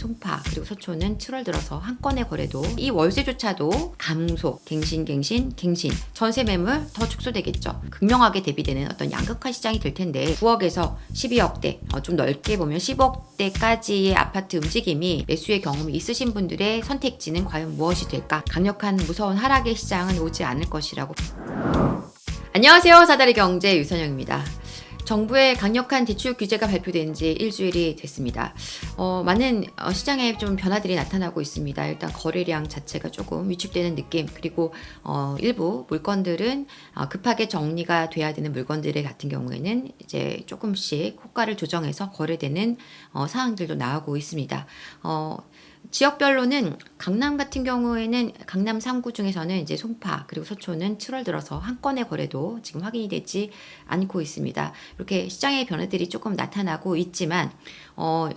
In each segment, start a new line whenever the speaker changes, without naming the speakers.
송파 그리고 서초는 7월 들어서 한 건의 거래도 이 월세조차도 감소, 갱신, 갱신, 갱신 전세 매물 더 축소되겠죠. 극명하게 대비되는 어떤 양극화 시장이 될 텐데 9억에서 12억대 어, 좀 넓게 보면 10억대까지의 아파트 움직임이 매수의 경험이 있으신 분들의 선택지는 과연 무엇이 될까? 강력한 무서운 하락의 시장은 오지 않을 것이라고. 안녕하세요. 사다리 경제 유선영입니다. 정부의 강력한 대출 규제가 발표된 지 일주일이 됐습니다. 어, 많은 어, 시장에 좀 변화들이 나타나고 있습니다. 일단 거래량 자체가 조금 위축되는 느낌, 그리고 어, 일부 물건들은 어, 급하게 정리가 돼야 되는 물건들 같은 경우에는 이제 조금씩 호가를 조정해서 거래되는 어, 상황들도 나오고 있습니다. 어, 지역별로는 강남 같은 경우에는 강남 3구 중에서는 이제 송파 그리고 서초는 7월 들어서 한 건의 거래도 지금 확인이 되지 않고 있습니다. 이렇게 시장의 변화들이 조금 나타나고 있지만 어,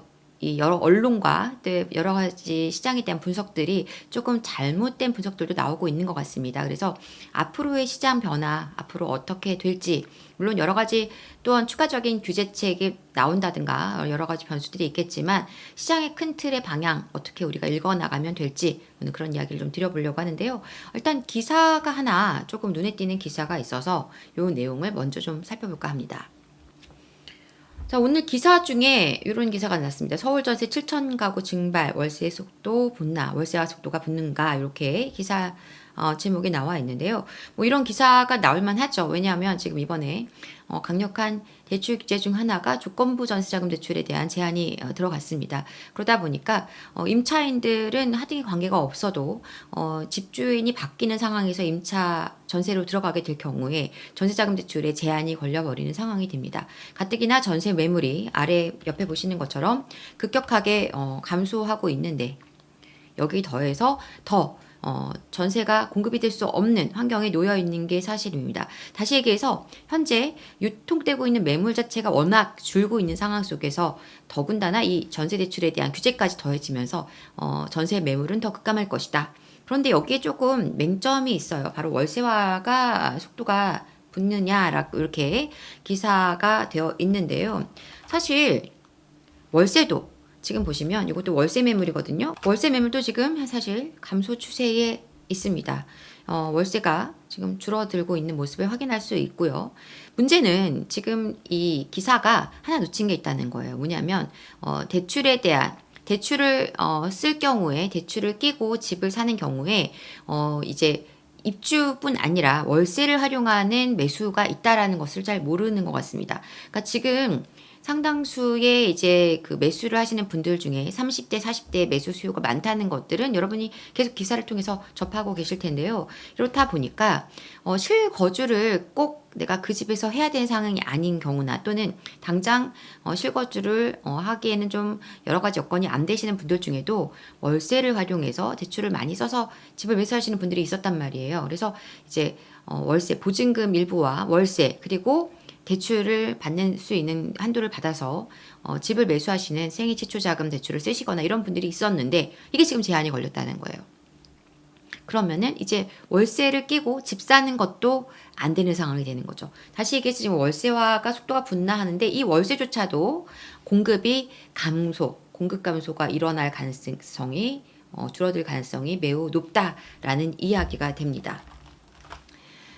이 여러 언론과 또 여러 가지 시장에 대한 분석들이 조금 잘못된 분석들도 나오고 있는 것 같습니다. 그래서 앞으로의 시장 변화, 앞으로 어떻게 될지, 물론 여러 가지 또한 추가적인 규제책이 나온다든가 여러 가지 변수들이 있겠지만 시장의 큰 틀의 방향 어떻게 우리가 읽어 나가면 될지 오늘 그런 이야기를 좀 드려보려고 하는데요. 일단 기사가 하나 조금 눈에 띄는 기사가 있어서 이 내용을 먼저 좀 살펴볼까 합니다. 자, 오늘 기사 중에 이런 기사가 났습니다. 서울 전세 7천 가구 증발, 월세 속도 붙나, 월세와 속도가 붙는가, 이렇게 기사 어, 제목이 나와 있는데요. 뭐 이런 기사가 나올만 하죠. 왜냐하면 지금 이번에 어, 강력한 대출 규제 중 하나가 조건부 전세자금 대출에 대한 제한이 어, 들어갔습니다. 그러다 보니까 어, 임차인들은 하등의 관계가 없어도 어, 집주인이 바뀌는 상황에서 임차 전세로 들어가게 될 경우에 전세자금 대출에 제한이 걸려버리는 상황이 됩니다. 가뜩이나 전세 매물이 아래 옆에 보시는 것처럼 급격하게 어, 감소하고 있는데 여기 더해서 더 어, 전세가 공급이 될 수 없는 환경에 놓여 있는 게 사실입니다. 다시 얘기해서 현재 유통되고 있는 매물 자체가 워낙 줄고 있는 상황 속에서 더군다나 이 전세 대출에 대한 규제까지 더해지면서 어, 전세 매물은 더 급감할 것이다. 그런데 여기에 조금 맹점이 있어요. 바로 월세화가 속도가 붙느냐라고 이렇게 기사가 되어 있는데요. 사실 월세도 지금 보시면 이것도 월세 매물이거든요. 월세 매물도 지금 사실 감소 추세에 있습니다. 어, 월세가 지금 줄어들고 있는 모습을 확인할 수 있고요. 문제는 지금 이 기사가 하나 놓친 게 있다는 거예요. 뭐냐면 어, 대출에 대한 대출을 어, 쓸 경우에 대출을 끼고 집을 사는 경우에 어, 이제 입주뿐 아니라 월세를 활용하는 매수가 있다라는 것을 잘 모르는 것 같습니다. 그러니까 지금 상당수의 이제 그 매수를 하시는 분들 중에 30대, 40대 매수 수요가 많다는 것들은 여러분이 계속 기사를 통해서 접하고 계실 텐데요. 이렇다 보니까 어, 실거주를 꼭 내가 그 집에서 해야 되는 상황이 아닌 경우나 또는 당장 어, 실거주를 어, 하기에는 좀 여러 가지 여건이 안 되시는 분들 중에도 월세를 활용해서 대출을 많이 써서 집을 매수하시는 분들이 있었단 말이에요. 그래서 이제 어, 월세 보증금 일부와 월세 그리고 대출을 받는 수 있는 한도를 받아서 어, 집을 매수하시는 생애 최초 자금 대출을 쓰시거나 이런 분들이 있었는데 이게 지금 제한이 걸렸다는 거예요. 그러면은 이제 월세를 끼고 집 사는 것도 안 되는 상황이 되는 거죠. 다시 얘기해서 지금 월세화가 속도가 붙나 하는데 이 월세조차도 공급이 감소, 공급 감소가 일어날 가능성이 어, 줄어들 가능성이 매우 높다라는 이야기가 됩니다.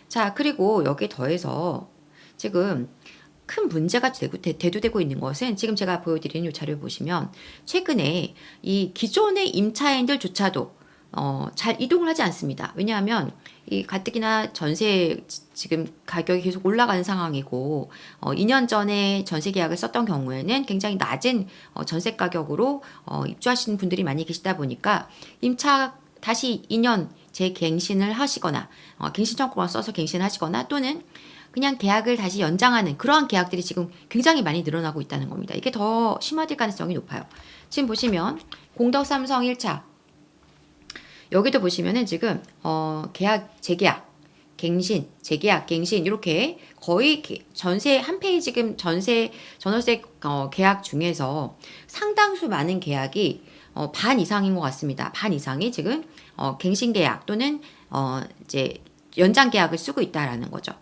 자, 그리고 여기에 더해서 지금 큰 문제가 되고, 대 두되고 있는 것은 지금 제가 보여드리는 이 자료를 보시면 최근에 이 기존의 임차인들조차도 어, 잘 이동을 하지 않습니다. 왜냐하면 이 가뜩이나 전세 지금 가격이 계속 올라가는 상황이고 어, 2년 전에 전세 계약을 썼던 경우에는 굉장히 낮은 어, 전세 가격으로 어, 입주하시는 분들이 많이 계시다 보니까 임차 다시 2년 재갱신을 하시거나 어, 갱신 청구권을 써서 갱신하시거나 또는 그냥 계약을 다시 연장하는 그러한 계약들이 지금 굉장히 많이 늘어나고 있다는 겁니다. 이게 더 심화될 가능성이 높아요. 지금 보시면 공덕 삼성 1차 여기도 보시면은 지금 어 계약 재계약 갱신 재계약 갱신 이렇게 거의 전세 한 페이지 지금 전세 전월세 어, 계약 중에서 상당수 많은 계약이 어, 반 이상인 것 같습니다. 반 이상이 지금 어, 갱신 계약 또는 어, 이제 연장 계약을 쓰고 있다라는 거죠.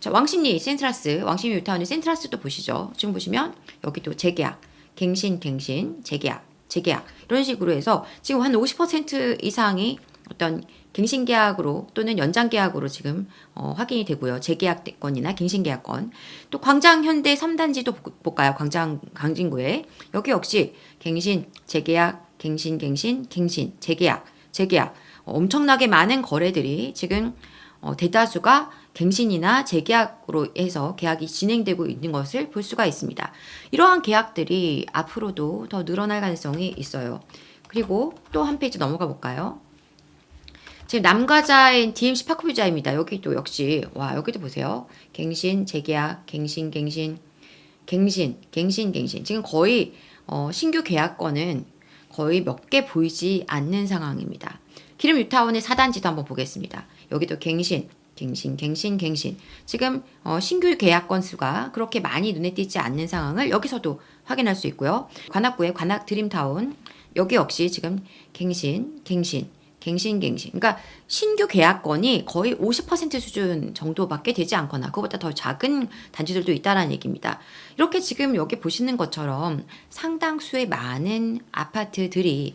자, 왕십리 센트라스, 왕십리 유타운의 센트라스도 보시죠. 지금 보시면 여기도 재계약, 갱신, 갱신, 재계약, 재계약 이런 식으로 해서 지금 한 50% 이상이 어떤 갱신 계약으로 또는 연장 계약으로 지금 어, 확인이 되고요. 재계약건이나 갱신 계약건. 또 광장 현대 3단지도 볼까요? 광장 강진구에 여기 역시 갱신, 재계약, 갱신, 갱신, 갱신, 재계약, 재계약. 어, 엄청나게 많은 거래들이 지금 어, 대다수가 갱신이나 재계약으로 해서 계약이 진행되고 있는 것을 볼 수가 있습니다. 이러한 계약들이 앞으로도 더 늘어날 가능성이 있어요. 그리고 또 한 페이지 넘어가 볼까요? 지금 남과자인 DMC 파크뷰자입니다. 여기도 역시 와 여기도 보세요. 갱신, 재계약, 갱신, 갱신, 갱신, 갱신, 갱신. 지금 거의 어, 신규 계약건은 거의 몇 개 보이지 않는 상황입니다. 기름 유타운의 4단지도 한번 보겠습니다. 여기도 갱신, 갱신, 갱신, 갱신. 지금 어, 신규 계약 건수가 그렇게 많이 눈에 띄지 않는 상황을 여기서도 확인할 수 있고요. 관악구의 관악 드림타운 여기 역시 지금 갱신, 갱신, 갱신, 갱신. 그러니까 신규 계약 건이 거의 50% 수준 정도밖에 되지 않거나 그것보다 더 작은 단지들도 있다라는 얘기입니다. 이렇게 지금 여기 보시는 것처럼 상당수의 많은 아파트들이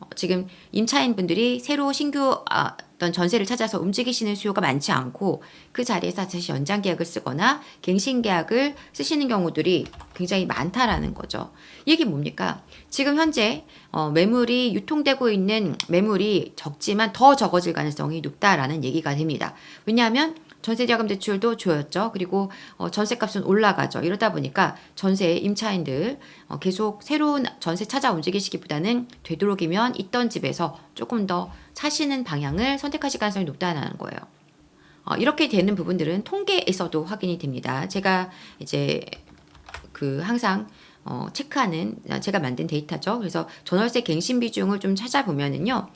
어, 지금 임차인 분들이 새로 신규 아, 어떤 전세를 찾아서 움직이시는 수요가 많지 않고 그 자리에서 다시 연장 계약을 쓰거나 갱신 계약을 쓰시는 경우들이 굉장히 많다라는 거죠. 이게 뭡니까? 지금 현재 어, 매물이 유통되고 있는 매물이 적지만 더 적어질 가능성이 높다라는 얘기가 됩니다. 왜냐하면 전세자금 대출도 조였죠. 그리고 어, 전세값은 올라가죠. 이러다 보니까 전세 임차인들 어, 계속 새로운 전세 찾아 움직이시기보다는 되도록이면 있던 집에서 조금 더 사시는 방향을 선택하실 가능성이 높다는 거예요. 어, 이렇게 되는 부분들은 통계에서도 확인이 됩니다. 제가 이제 그 항상 어, 체크하는 제가 만든 데이터죠. 그래서 전월세 갱신 비중을 좀 찾아보면은요.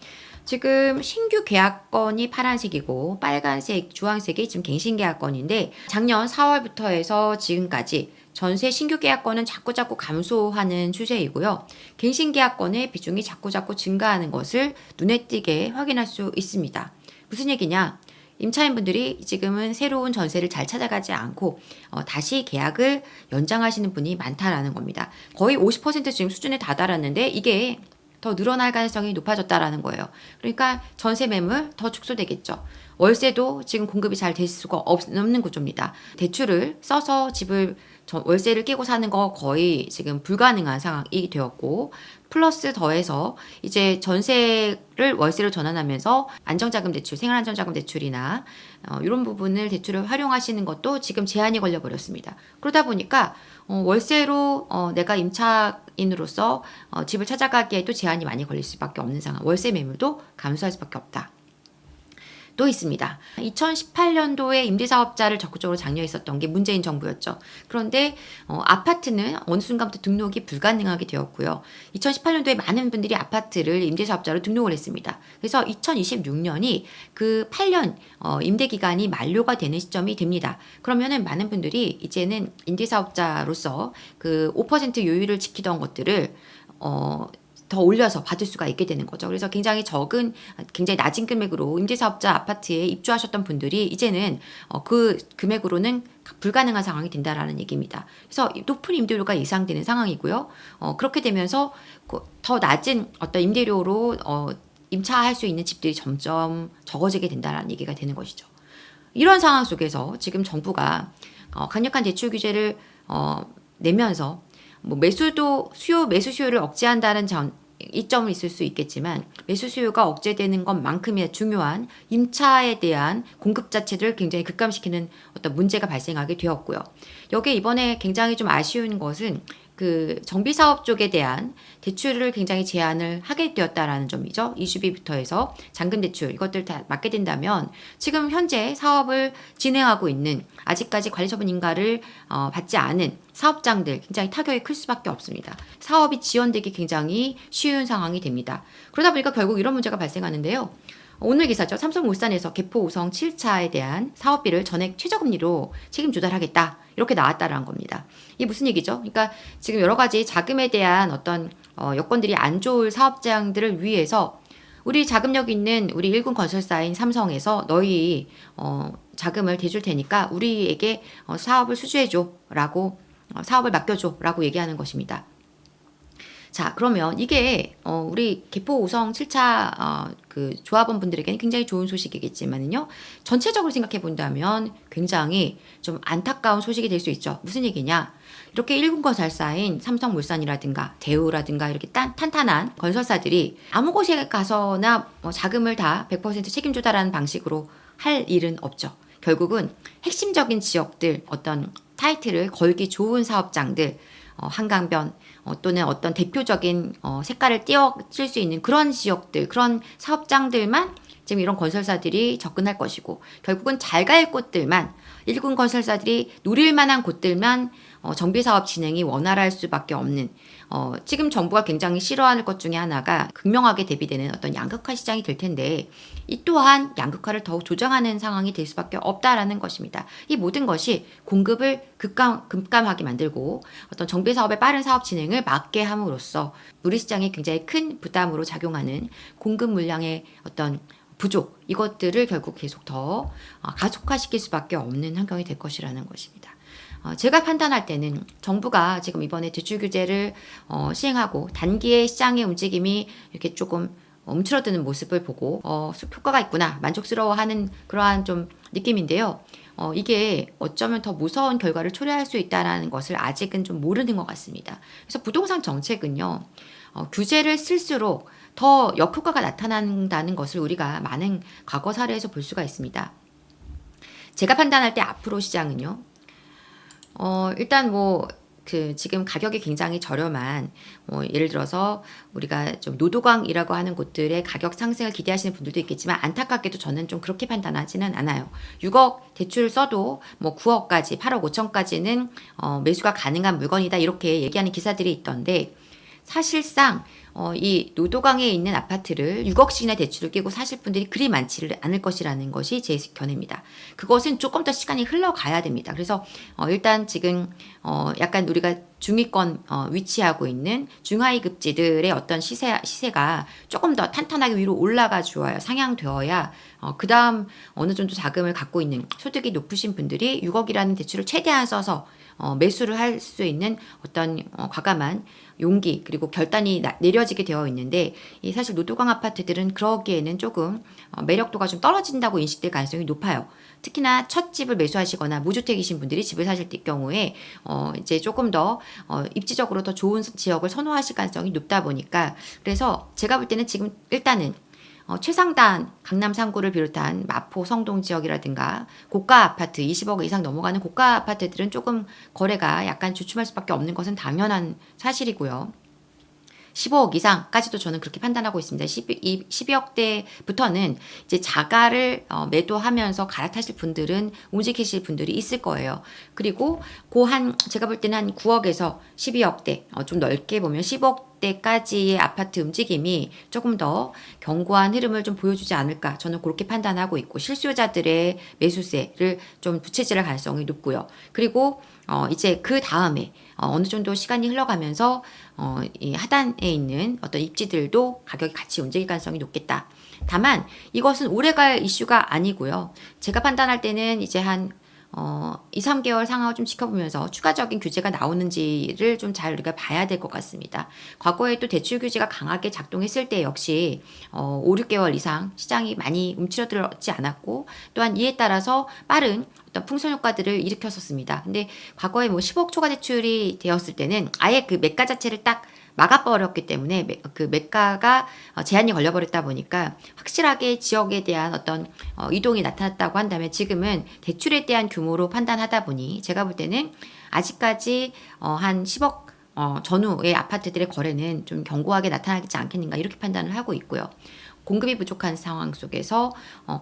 지금 신규 계약건이 파란색이고 빨간색, 주황색이 지금 갱신 계약건인데 작년 4월부터 해서 지금까지 전세 신규 계약건은 자꾸자꾸 감소하는 추세이고요. 갱신 계약건의 비중이 자꾸자꾸 증가하는 것을 눈에 띄게 확인할 수 있습니다. 무슨 얘기냐? 임차인분들이 지금은 새로운 전세를 잘 찾아가지 않고 어, 다시 계약을 연장하시는 분이 많다라는 겁니다. 거의 50% 지금 수준에 다다랐는데 이게 더 늘어날 가능성이 높아졌다라는 거예요. 그러니까 전세 매물 더 축소되겠죠. 월세도 지금 공급이 잘 될 수가 없는 구조입니다. 대출을 써서 집을 월세를 끼고 사는 거 거의 지금 불가능한 상황이 되었고 플러스 더해서 이제 전세를 월세로 전환하면서 안정자금 대출, 생활안정자금 대출이나 어, 이런 부분을 대출을 활용하시는 것도 지금 제한이 걸려 버렸습니다. 그러다 보니까 어, 월세로 어, 내가 임차인으로서 어, 집을 찾아가기에도 제한이 많이 걸릴 수밖에 없는 상황. 월세 매물도 감소할 수밖에 없다. 또 있습니다. 2018년도에 임대사업자를 적극적으로 장려했었던 게 문재인 정부였죠. 그런데 어, 아파트는 어느 순간부터 등록이 불가능하게 되었고요. 2018년도에 많은 분들이 아파트를 임대사업자로 등록을 했습니다. 그래서 2026년이 그 8년 어, 임대 기간이 만료가 되는 시점이 됩니다. 그러면은 많은 분들이 이제는 임대사업자로서 그 5% 요율을 지키던 것들을 어, 더 올려서 받을 수가 있게 되는 거죠. 그래서 굉장히 적은, 굉장히 낮은 금액으로 임대사업자 아파트에 입주하셨던 분들이 이제는 어, 그 금액으로는 불가능한 상황이 된다라는 얘기입니다. 그래서 높은 임대료가 예상되는 상황이고요. 어, 그렇게 되면서 그더 낮은 어떤 임대료로 어, 임차할 수 있는 집들이 점점 적어지게 된다라는 얘기가 되는 것이죠. 이런 상황 속에서 지금 정부가 어, 강력한 대출 규제를 어, 내면서 뭐 매수도 수요 매수 수요를 억제한다는 전, 이점은 있을 수 있겠지만 매수 수요가 억제되는 것만큼이나 중요한 임차에 대한 공급 자체를 굉장히 급감시키는 어떤 문제가 발생하게 되었고요. 여기에 이번에 굉장히 좀 아쉬운 것은 그 정비 사업 쪽에 대한 대출을 굉장히 제한을 하게 되었다라는 점이죠. 이주비부터 해서 잔금 대출 이것들 다 맡게 된다면 지금 현재 사업을 진행하고 있는 아직까지 관리 처분 인가를 어, 받지 않은 사업장들 굉장히 타격이 클 수밖에 없습니다. 사업이 지연되기 굉장히 쉬운 상황이 됩니다. 그러다 보니까 결국 이런 문제가 발생하는데요. 오늘 기사죠. 삼성물산에서 개포 우성 7차에 대한 사업비를 전액 최저금리로 책임 조달하겠다. 이렇게 나왔다라는 겁니다. 이게 무슨 얘기죠? 그러니까 지금 여러 가지 자금에 대한 어떤 어, 여건들이 안 좋을 사업장들을 위해서 우리 자금력 있는 우리 일군 건설사인 삼성에서 너희 어, 자금을 대줄 테니까 우리에게 어, 사업을 수주해줘라고 어, 사업을 맡겨줘라고 얘기하는 것입니다. 자, 그러면 이게 어, 우리 개포 5성 7차 어, 그 조합원 분들에게는 굉장히 좋은 소식이겠지만요. 전체적으로 생각해 본다면 굉장히 좀 안타까운 소식이 될 수 있죠. 무슨 얘기냐? 이렇게 일군 건설사인 삼성물산이라든가 대우라든가 이렇게 딴, 탄탄한 건설사들이 아무 곳에 가서나 뭐 자금을 다 100% 책임져다라는 방식으로 할 일은 없죠. 결국은 핵심적인 지역들 어떤 타이틀을 걸기 좋은 사업장들 어, 한강변 어, 또는 어떤 대표적인 어, 색깔을 띄워쓸 수 있는 그런 지역들 그런 사업장들만 지금 이런 건설사들이 접근할 것이고 결국은 잘 갈 곳들만 일군 건설사들이 누릴 만한 곳들만 어, 정비 사업 진행이 원활할 수밖에 없는 어, 지금 정부가 굉장히 싫어하는 것 중에 하나가 극명하게 대비되는 어떤 양극화 시장이 될 텐데 이 또한 양극화를 더욱 조정하는 상황이 될 수밖에 없다라는 것입니다. 이 모든 것이 공급을 급감, 급감하게 만들고 어떤 정비 사업의 빠른 사업 진행을 막게 함으로써 우리 시장에 굉장히 큰 부담으로 작용하는 공급 물량의 어떤 부족 이것들을 결국 계속 더 어, 가속화시킬 수밖에 없는 환경이 될 것이라는 것입니다. 어, 제가 판단할 때는 정부가 지금 이번에 대출 규제를 어, 시행하고 단기의 시장의 움직임이 이렇게 조금 움츠러드는 모습을 보고 어, 효과가 있구나 만족스러워하는 그러한 좀 느낌인데요. 어, 이게 어쩌면 더 무서운 결과를 초래할 수 있다는 것을 아직은 좀 모르는 것 같습니다. 그래서 부동산 정책은요, 어, 규제를 쓸수록 더 역효과가 나타난다는 것을 우리가 많은 과거 사례에서 볼 수가 있습니다. 제가 판단할 때 앞으로 시장은요, 어, 일단 뭐, 그 지금 가격이 굉장히 저렴한 뭐 예를 들어서 우리가 좀 노도강이라고 하는 곳들의 가격 상승을 기대하시는 분들도 있겠지만 안타깝게도 저는 좀 그렇게 판단하지는 않아요. 6억 대출 써도 뭐 9억까지 8억 5천까지는 어, 매수가 가능한 물건이다 이렇게 얘기하는 기사들이 있던데 사실상 어, 이 노도강에 있는 아파트를 6억씩이나 대출을 끼고 사실 분들이 그리 많지를 않을 것이라는 것이 제 견해입니다. 그것은 조금 더 시간이 흘러가야 됩니다. 그래서 어, 일단 지금 어, 약간 우리가 중위권 어, 위치하고 있는 중하위 급지들의 어떤 시세, 시세가 조금 더 탄탄하게 위로 올라가 주어야 상향되어야 어, 그 다음 어느 정도 자금을 갖고 있는 소득이 높으신 분들이 6억이라는 대출을 최대한 써서 어, 매수를 할 수 있는 어떤 어, 과감한 용기 그리고 결단이 나, 내려지게 되어 있는데 이 사실 노도강 아파트들은 그러기에는 조금 어, 매력도가 좀 떨어진다고 인식될 가능성이 높아요. 특히나 첫 집을 매수하시거나 무주택이신 분들이 집을 사실 경우에 어, 이제 조금 더 어, 입지적으로 더 좋은 지역을 선호하실 가능성이 높다 보니까 그래서 제가 볼 때는 지금 일단은 어, 최상단 강남 상구를 비롯한 마포 성동 지역이라든가 고가 아파트 20억 이상 넘어가는 고가 아파트들은 조금 거래가 약간 주춤할 수밖에 없는 것은 당연한 사실이고요. 15억 이상까지도 저는 그렇게 판단하고 있습니다. 12, 12억대부터는 이제 자가를 어, 매도하면서 갈아타실 분들은 움직이실 분들이 있을 거예요. 그리고 그한 제가 볼 때는 한 9억에서 12억대 어, 좀 넓게 보면 10억 대까지의 아파트 움직임이 조금 더 견고한 흐름을 좀 보여주지 않을까 저는 그렇게 판단하고 있고 실수요자들의 매수세를 좀 부채질할 가능성이 높고요. 그리고 어 이제 그 다음에 어 어느 정도 시간이 흘러가면서 어 이 하단에 있는 어떤 입지들도 가격이 같이 움직일 가능성이 높겠다. 다만 이것은 오래갈 이슈가 아니고요. 제가 판단할 때는 이제 한 어, 2, 3개월 상황을 좀 지켜보면서 추가적인 규제가 나오는지를 좀 잘 우리가 봐야 될 것 같습니다. 과거에 또 대출 규제가 강하게 작동했을 때 역시 어, 5, 6개월 이상 시장이 많이 움츠러들지 않았고 또한 이에 따라서 빠른 어떤 풍선 효과들을 일으켰었습니다. 근데 과거에 뭐 10억 초과 대출이 되었을 때는 아예 그 매가 자체를 딱 막아버렸기 때문에 그 매가가 어, 제한이 걸려버렸다 보니까 확실하게 지역에 대한 어떤 어, 이동이 나타났다고 한다면 지금은 대출에 대한 규모로 판단하다 보니 제가 볼 때는 아직까지 어, 한 10억 전후의 아파트들의 거래는 좀 견고하게 나타나지 않겠는가 이렇게 판단을 하고 있고요. 공급이 부족한 상황 속에서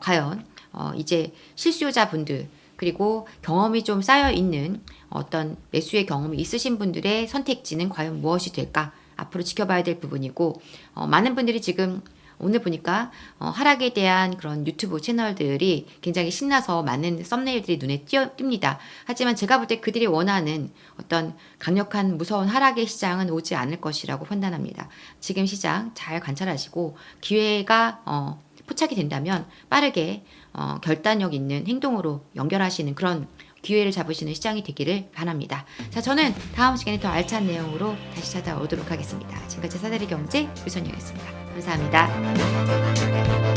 과연 이제 실수요자분들 그리고 경험이 좀 쌓여 있는 어떤 매수의 경험이 있으신 분들의 선택지는 과연 무엇이 될까 앞으로 지켜봐야 될 부분이고 어, 많은 분들이 지금 오늘 보니까 어, 하락에 대한 그런 유튜브 채널들이 굉장히 신나서 많은 썸네일들이 눈에 띄어, 띕니다. 하지만 제가 볼 때 그들이 원하는 어떤 강력한 무서운 하락의 시장은 오지 않을 것이라고 판단합니다. 지금 시장 잘 관찰하시고 기회가 어, 포착이 된다면 빠르게 어, 결단력 있는 행동으로 연결하시는 그런 기회를 잡으시는 시장이 되기를 바랍니다. 자, 저는 다음 시간에 더 알찬 내용으로 다시 찾아오도록 하겠습니다. 지금까지 사다리 경제 유선이었습니다. 감사합니다.